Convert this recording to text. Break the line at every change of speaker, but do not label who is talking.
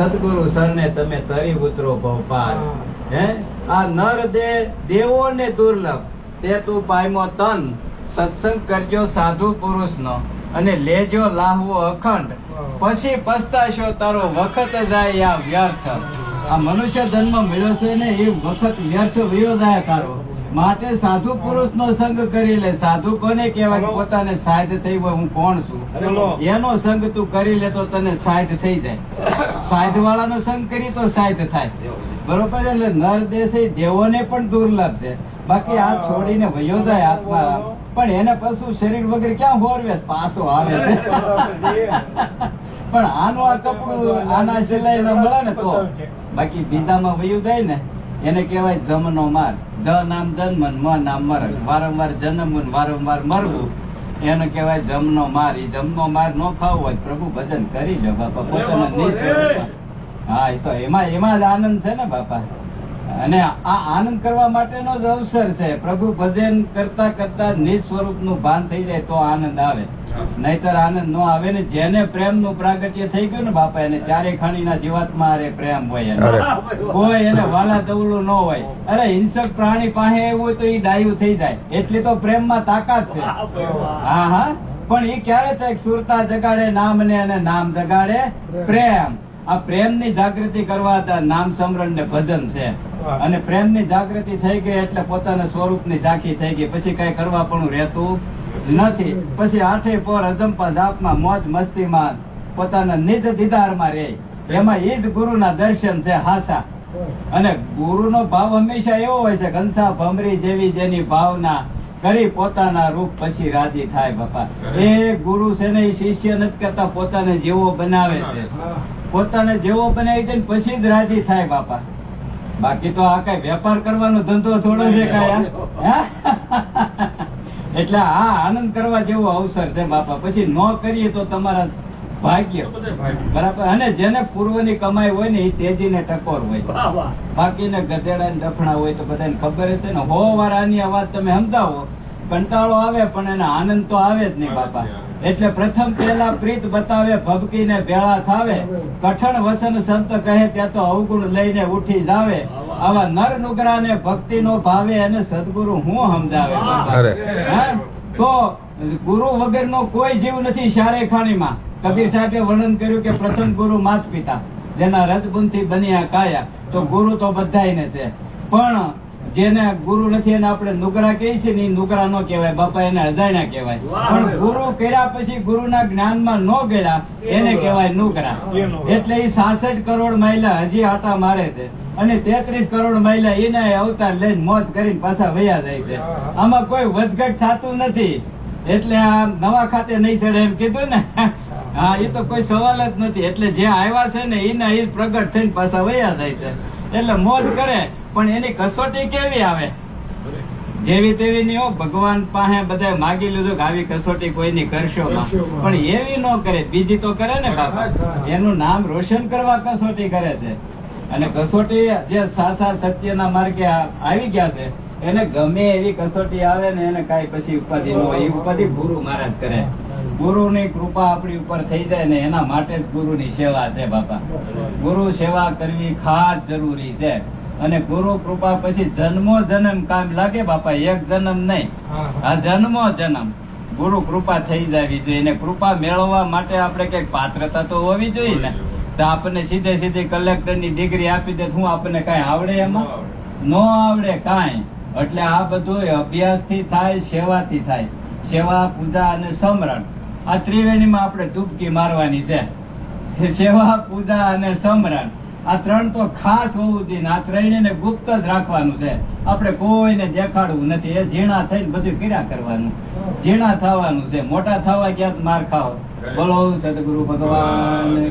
સદગુરુ સરને તમે તરી ઉતરો ભવપાર હે. આ નર દે દેવોને દુર્લભ. તે તું પાયમો તન. સત્સંગ કરજો સાધુ પુરુષનો અને લેજો લાહવો અખંડ. પછી પસ્તાશો તારો વખત જાય આ વ્યર્થ. આ મનુષ્ય જન્મ મેળવશે ને એ વખત વ્યર્થ વયો જાય તારો માટે સાધુ પુરુષનો સંગ કરી લે. સાધુ કોને કહેવાય પોતાને સાધ થઈ હોય હું કોણ છું? એનો સંગ તું કરી લે તો તને સાધ થઈ જાય. સાધ વાળાનો સંગ કરી તો સાધ થાય. બરોબર? એટલે નર દેશ દેવોને પણ દુર્લભ છે બાકી આ છોડીને વયો જાય આત્મા. પણ એને પશુ શરીર વગર ક્યાં હોરવે? પાછો આવે. છે. પણ આનું આ કપડું આના સિલાઈ મળે ને તો. બાકી બીજામાં વયું જાય ને. એને કહેવાય જમનો માર જ નામ જન્મ મ નામ મરણ. વારંવાર જન્મવું વારંવાર મરવું એને કહેવાય જમનો માર એ જમનો માર ન ખાવો હોય પ્રભુ ભજન કરી લે બાપા. પોતાના હા એ તો એમાં એમાં જ આનંદ છે ને બાપા. અને આ આનંદ કરવા માટેનો જ અવસર છે. પ્રભુ ભજન કરતા કરતા નિજ સ્વરૂપનું ભાન થઈ જાય તો આનંદ આવે. નહીતર આનંદ નો આવે ને જેને પ્રેમનું પ્રાગટ્ય થઈ ગયું ને બાપા એને ચારે ખાણીના જીવાતમાં અરે પ્રેમ હોય. કોઈ એને વાલા દવલું ન હોય. અરે હિંસક પ્રાણી પાસે એવું હોય તો એ ડાયું થઈ જાય. એટલી તો પ્રેમમાં તાકાત છે. હા હા. પણ એ ક્યારે થાય સુરતા જગાડે નામ ને અને નામ જગાડે? પ્રેમ. આ પ્રેમની જાગૃતિ કરવા નામ સમરણ ને ભજન છે. અને પ્રેમની જાગૃતિ થઈ ગઈ એટલે પોતાના સ્વરૂપની ઝાંખી થઈ ગઈ. પછી કઈ કરવા પણ રહેતું નથી. પછી આઠે પોર અજંપા જાપમાં મોજ મસ્તીમાં પોતાના નિજ દીદારમાં રહે. એમાં એ જ ગુરુના દર્શન છે હાસા. અને ગુરુનો ભાવ હંમેશા એવો હોય છે ઘનસા ભમરી જેવી જેની ભાવના કરી પોતાના રૂપ પછી રાજી થાય બાપા. એ ગુરુ છે ને એ શિષ્ય નથી કરતા પોતાને જેવો બનાવે છે. પોતાને જેવો બનાવી દે પછી જ રાજી થાય બાપા. બાકી તો આ કઈ વેપાર કરવાનો ધંધો થોડો છે એટલે આ આનંદ કરવા જેવો અવસર છે બાપા. પછી ન કરીએ તો તમારા ભાગ્ય. બરાબર? અને જેને પૂર્વની કમાઈ હોય ને એ તેજીને ટકોર હોય. બાકીને ગધેડા ને દફણા હોય તો બધાને ખબર હશે ને. હો વાર આની વાત તમે સમજાવો. કંટાળો આવે પણ એને આનંદ તો આવે જ નહીં બાપા. એટલે પ્રથમ પેલા પ્રીત બતાવે ભબકીને ભેળા થાવે. કઠણ વસન સંત કહે ત્યાં તો અવગુણ લઈને ઉઠી જાવે. આવા નર નુગરાને ભક્તિ નો ભાવે અને સદગુરુ હું સમજાવે? તો ગુરુ વગરનો કોઈ જીવ નથી શારે ખાણીમાં કબીર સાહેબે વર્ણન કર્યું કે પ્રથમ ગુરુ માત પિતા જેના રજબુનથી બન્યા કાયા. તો ગુરુ તો બધાને છે. પણ જેને ગુરુ નથી એને આપણે નુગરા કહે છે ને નુગરા નો કહેવાય બાપા એને અજાણ્યા કહેવાય. પણ ગુરુ કર્યા પછી ગુરુના જ્ઞાનમાં ન ગયા એને કહેવાય નુગરા. એટલે એ સાસઠ કરોડ મહિલા હજી આટા મારે છે. અને તેત્રીસ કરોડ મહિલા એના અવતાર લઈને મોત કરીને પાછા વયા જાય છે. આમાં કોઈ વધઘટ થતું નથી. એટલે આ નવા ખાતે નહીં ચડે એમ કીધું ને. હા એ તો કોઈ સવાલ જ નથી. એટલે જે આવ્યા છે ને એના એ પ્રગટ થઈને પાછા વયા જાય છે. એટલે મોજ કરે. પણ એની કસોટી કેવી આવે? જેવી તેવી નહીં ભગવાન પાસે બધા માગી લીધું કે આવી કસોટી કોઈની કરશો પણ એવી ન કરે બીજી તો કરે ને બાપા. એનું નામ રોશન કરવા કસોટી કરે છે. અને કસોટી જે સાસા સત્યના માર્ગે આવી ગયા છે એને ગમે એવી કસોટી આવે ને એને કઈ પછી ઉપાધિ ન હોય. એ ઉપાધિ ગુરુ મહારાજ કરે. ગુરુની કૃપા આપણી ઉપર થઈ જાય ને એના માટે જ ગુરુની સેવા છે બાપા. ગુરુ સેવા કરવી ખાસ જરૂરી છે. અને ગુરુ કૃપા પછી જન્મો જન્મ કામ લાગે બાપા એક જન્મ નહીં. આ જન્મો જન્મ. ગુરુ કૃપા થઈ જવી જોઈએ. અને કૃપા મેળવવા માટે આપણે કંઈક પાત્રતા તો હોવી જોઈએ ને. તો આપણને સીધે સીધી કલેક્ટરની ડિગ્રી આપી દે હું આપણને કઈ આવડે એમાં? ન આવડે. કાંઈ. એટલે આ બધું અભ્યાસથી થાય સેવાથી થાય. સેવા પૂજા અને સમરણ આ ત્રિવેણીમાં આપણે ડૂબકી મારવાની છે. સેવા પૂજા અને સમરણ આ ત્રણ તો ખાસ હોવું જોઈએ આ ત્રણેયને ગુપ્ત જ રાખવાનું છે. આપણે કોઈને દેખાડવું નથી. એ ઝીણા થઈને બધું કર્યા કરવાનું. ઝીણા થવાનું છે. મોટા થવા ગયા માર ખાઓ બોલો, સદગુરુ ભગવાન